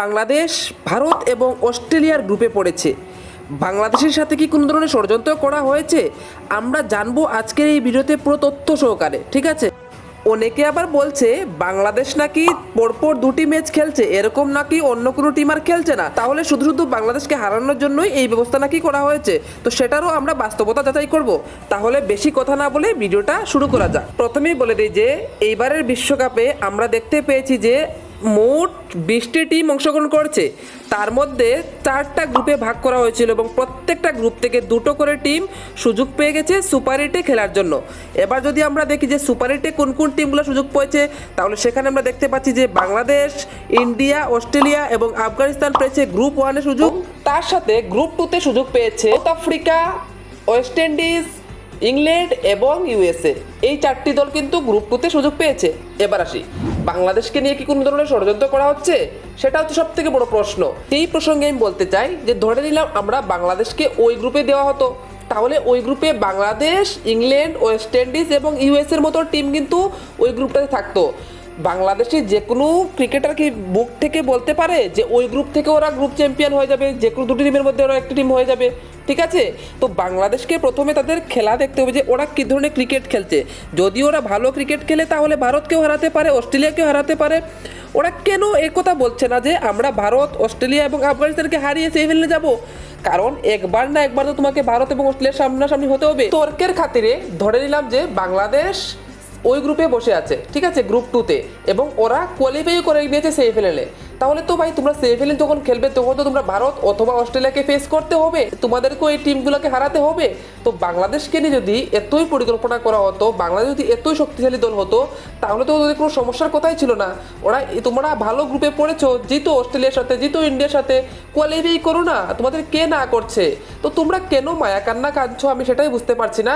বাংলাদেশ, ভারত এবং অস্ট্রেলিয়ার গ্রুপে পড়েছে। বাংলাদেশের সাথে কি কোনো ধরনের ষড়যন্ত্র করা হয়েছে? আমরা জানব আজকের এই ভিডিওতে পুরো তথ্য সহকারে, ঠিক আছে? অনেকে আবার বলছে, বাংলাদেশ নাকি পরপর দুটি ম্যাচ খেলছে, এরকম নাকি অন্য কোনো টিম আর খেলছে না। তাহলে শুধু শুধু বাংলাদেশকে হারানোর জন্যই এই ব্যবস্থা নাকি করা হয়েছে? তো সেটারও আমরা বাস্তবতা যাচাই করব। তাহলে বেশি কথা না বলে ভিডিওটা শুরু করা যাক। প্রথমেই বলে দিই যে, এইবারের বিশ্বকাপে আমরা দেখতে পেয়েছি যে মোট বিশটি টিম অংশগ্রহণ করছে। তার মধ্যে চারটা গ্রুপে ভাগ করা হয়েছিল এবং প্রত্যেকটা গ্রুপ থেকে দুটো করে টিম সুযোগ পেয়ে গেছে সুপার এইটে খেলার জন্য। এবার যদি আমরা দেখি যে সুপার এইটে কোন কোন টিমগুলো সুযোগ পেয়েছে, তাহলে সেখানে আমরা দেখতে পাচ্ছি যে বাংলাদেশ, ইন্ডিয়া, অস্ট্রেলিয়া এবং আফগানিস্তান পেয়েছে গ্রুপ ওয়ানে সুযোগ। তার সাথে গ্রুপ টুতে সুযোগ পেয়েছে South Africa West Indies England এবং ইউএসএ এই চারটি দল কিন্তু গ্রুপ টুতে সুযোগ পেয়েছে। এবার আসি। বাংলাদেশকে নিয়ে কি কোনো ধরনের ষড়যন্ত্র করা হচ্ছে? সেটা হচ্ছে সব থেকে বড় প্রশ্ন। এই প্রসঙ্গে আমি বলতে চাই যে, ধরে নিলাম আমরা বাংলাদেশকে ওই গ্রুপে দেওয়া হতো। তাহলে ওই গ্রুপে বাংলাদেশ, ইংল্যান্ড, ওয়েস্ট ইন্ডিজ এবং ইউএস এর মতো টিম কিন্তু ওই গ্রুপটাতে থাকতো। বাংলাদেশে যে কোনো ক্রিকেটার কি বুক থেকে বলতে পারে যে ওই গ্রুপ থেকে ওরা গ্রুপ চ্যাম্পিয়ন হয়ে যাবে, যে কোনো দুটি টিমের মধ্যে ওরা একটি টিম হয়ে যাবে, ঠিক আছে? তো বাংলাদেশকে প্রথমে তাদের খেলা দেখতে হবে যে ওরা কী ধরনের ক্রিকেট খেলছে। যদি ওরা ভালো ক্রিকেট খেলে, তাহলে ভারতকেও হারাতে পারে, অস্ট্রেলিয়াকেও হারাতে পারে। ওরা কেন কথা বলছে না যে আমরা ভারত, অস্ট্রেলিয়া এবং আফগানিস্তানকে হারিয়ে সেই সেমিফাইনালে যাব? কারণ একবার না একবার তো তোমাকে ভারত এবং অস্ট্রেলিয়ার সামনাসামনি হতে হবে। তর্কের খাতিরে ধরে নিলাম যে বাংলাদেশ ওই গ্রুপে বসে আছে, ঠিক আছে গ্রুপ টুতে এবং ওরা কোয়ালিফাই করে নিয়েছে সেমিফাইনালে তাহলে তো ভাই, তোমরা সেমিফাইনাল যখন খেলবে, তখন তো তোমরা ভারত অথবা অস্ট্রেলিয়াকে ফেস করতে হবে। তোমাদেরকেও এই টিমগুলোকে হারাতে হবে। তো বাংলাদেশকে নিয়ে যদি এতই পরিকল্পনা করা হতো, বাংলাদেশ যদি এতই শক্তিশালী দল হতো, তাহলে তো ওদের কোনো সমস্যার কথাই ছিল না। ওরা, তোমরা ভালো গ্রুপে পড়েছো, জিতো অস্ট্রেলিয়ার সাথে, জিতো ইন্ডিয়ার সাথে কোয়ালিফাই করো না, তোমাদের কে না করছে? তো তোমরা কেন মায়া কান্না কাঁদছো? আমি সেটাই বুঝতে পারছি না।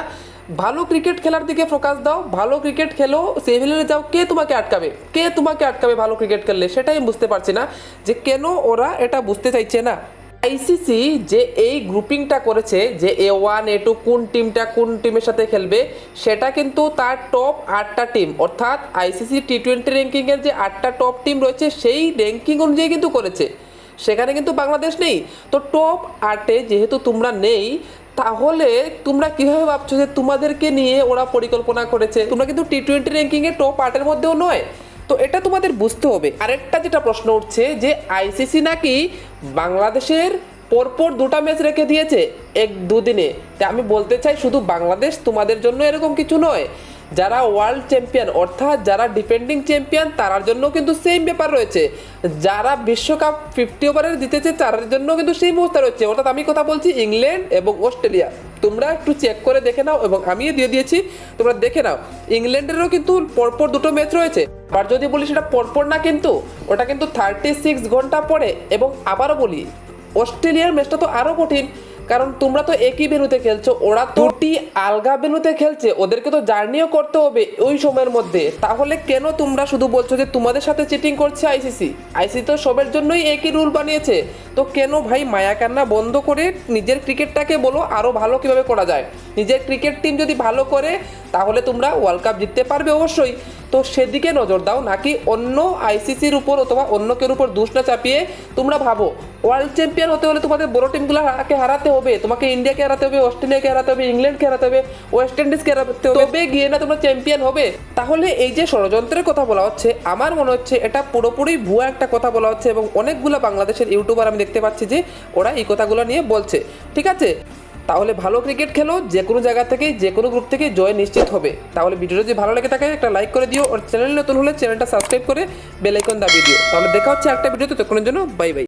ভালো ক্রিকেট খেলার দিকে ফোকাস দাও, ভালো ক্রিকেট খেলো সেমিফাইনালে যাও, কে তোমাকে আটকাবে? কে তোমাকে আটকাবে ভালো ক্রিকেট খেললে? সেটাই বুঝতে পারছি না যে কেন ওরা এটা বুঝতে চাইছে না। আইসিসি যে এই গ্রুপিংটা করেছে, যে এ ওয়ান এ টু কোন টিমটা কোন টিমের সাথে খেলবে, সেটা কিন্তু তার টপ আটটা টিম অর্থাৎ আইসিসি টি টোয়েন্টি র্যাঙ্কিংয়ের যে আটটা টপ টিম রয়েছে, সেই র্যাঙ্কিং অনুযায়ী কিন্তু করেছে। সেখানে কিন্তু বাংলাদেশ নেই। তো টপ আটে যেহেতু তোমরা নেই, তাহলে তোমরা কীভাবে ভাবছ যে তোমাদেরকে নিয়ে ওরা পরিকল্পনা করেছে? তোমরা কিন্তু টি টোয়েন্টি র্যাঙ্কিংয়ে টপ আটের মধ্যেও নয়। তো এটা তোমাদের বুঝতে হবে। আরেকটা যেটা প্রশ্ন উঠছে যে আইসিসি নাকি বাংলাদেশের পরপর দুটা ম্যাচ রেখে দিয়েছে এক দুদিনে। তা আমি বলতে চাই শুধু বাংলাদেশ, তোমাদের জন্য এরকম কিছু নয়। যারা ওয়ার্ল্ড চ্যাম্পিয়ন অর্থাৎ যারা ডিফেন্ডিং চ্যাম্পিয়ন তার জন্য কিন্তু সেম ব্যাপার রয়েছে। যারা বিশ্বকাপ ফিফটি ওভারের জিতেছে তার জন্য কিন্তু সেই অবস্থা রয়েছে। অর্থাৎ আমি কথা বলছি ইংল্যান্ড এবং অস্ট্রেলিয়া। তোমরা একটু চেক করে দেখে নাও এবং আমিও দিয়ে দিয়েছি, তোমরা দেখে নাও। ইংল্যান্ডেরও কিন্তু পরপর দুটো ম্যাচ রয়েছে। আর যদি বলি সেটা পরপর না কিন্তু, ওটা কিন্তু থার্টি সিক্স ঘণ্টা পরে। এবং আবারও বলি, অস্ট্রেলিয়ার ম্যাচটা তো আরও কঠিন। কারণ তোমরা তো একই ভেনুতে খেলছো ওরা দুটি আলগা ভেনুতে খেলছে ওদেরকে তো জার্নিও করতে হবে ওই সময়ের মধ্যে। তাহলে কেন তোমরা শুধু বলছো যে তোমাদের সাথে চিটিং করছে আইসিসি আইসিসি তো সবের জন্যই একই রুল বানিয়েছে। তো কেন ভাই মায়া কান্না বন্ধ করে নিজের ক্রিকেটটাকে বলো আরও ভালো কীভাবে করা যায়? নিজের ক্রিকেট টিম যদি ভালো করে, তাহলে তোমরা ওয়ার্ল্ড কাপ জিততে পারবে অবশ্যই। তো সেদিকে নজর দাও, নাকি অন্য আইসিসির উপর অথবা অন্য কেউ উপর দুষ্টা চাপিয়ে তোমরা ভাবো ওয়ার্ল্ড চ্যাম্পিয়ন হতে হলে তোমাদের বড় টিমগুলোকে হারাতে হবে, তোমাকে ইন্ডিয়াকে হারাতে হবে অস্ট্রেলিয়াকে হারাতে হবে ইংল্যান্ডকে হারাতে হবে ওয়েস্ট ইন্ডিজকে হারাতে হবে। তবে গিয়ে না তোমরা চ্যাম্পিয়ন হবে। তাহলে এই যে ষড়যন্ত্রের কথা বলা হচ্ছে, আমার মনে হচ্ছে এটা পুরোপুরি ভুয়া একটা কথা বলা হচ্ছে এবং অনেকগুলো বাংলাদেশের ইউটিউবার আমি দেখতে পাচ্ছি যে ওরা এই কথাগুলো নিয়ে বলছে। ঠিক আছে? তাহলে ভালো ক্রিকেট খেলো, যে কোনো জায়গা থেকে, যে কোনো গ্রুপ থেকে জয় নিশ্চিত হবে। তাহলে ভিডিওটা যদি ভালো লাগে থাকে, একটা লাইক করে দিও, আর চ্যানেল নতুন হলে চ্যানেলটা সাবস্ক্রাইব করে বেল আইকন দাবিয়ে দিও। তাহলে দেখা হচ্ছে একটা ভিডিওতে তখনের জন্য বাই বাই